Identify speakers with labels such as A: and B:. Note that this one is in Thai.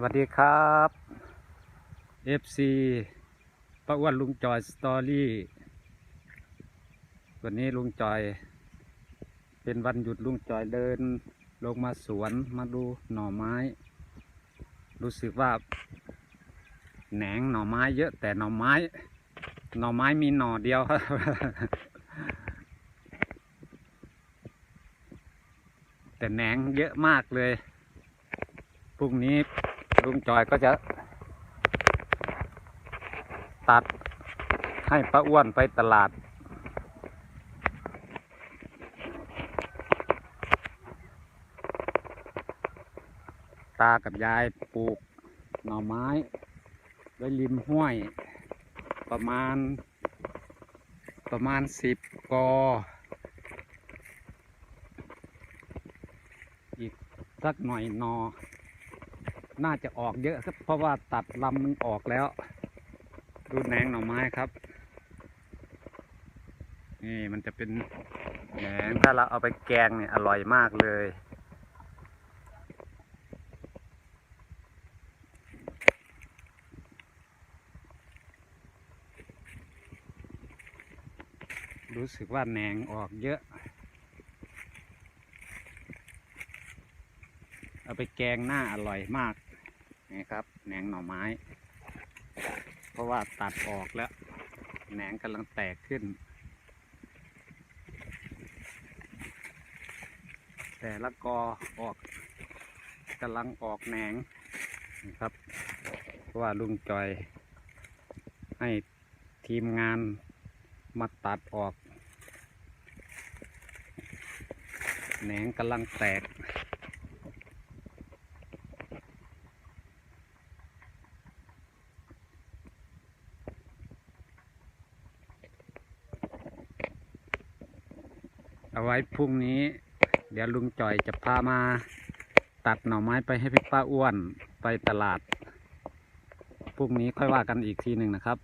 A: สวัสดีครับ FC ป้าอ้วนลุงจอยสตอรี่ วันนี้ลุงจอย เป็นวันหยุดลุงจอยเดิน ลงมาสวนมาดูหน่อไม้ รู้สึกว่าแหนงหน่อไม้เยอะแต่หน่อไม้ หน่อไม้มีหน่อเดียว แต่แหนงเยอะมากเลยพรุ่งนี้ ลุงจอยก็จะ ตัดให้ป้าอ้วนไปตลาด ตากับยายปลูกหน่อไม้ไว้ริมห้วย ประมาณ ประมาณสิบกอ อีกสักหน่อยหนอ น่าจะออกเยอะครับเพราะว่าตัดลำมันออกแล้ว ดูแหนงหน่อไม้ครับ นี่มันจะเป็นแหนงถ้าเราเอาไปแกงเนี่ยอร่อยมากเลยรู้สึกว่าแหนงออกเยอะ เอาไปแกงหน้าอร่อยมาก นี่ครับแหนงหน่อไม้ เพราะว่าตัดออกแล้วแหนงกำลังแตกขึ้น แต่ละกอออกกำลังออกแหนงนะครับ เพราะว่าลุงจอย ให้ทีมงานมาตัดออกแหนงกำลังแตก เอาไว้พรุ่งนี้ เดี๋ยวลุงจ่อยจะพามาตัดหน่อไม้ไปให้พี่ป้าอ้วนไปตลาดพรุ่งนี้ค่อยว่ากันอีกทีหนึ่งนะครับ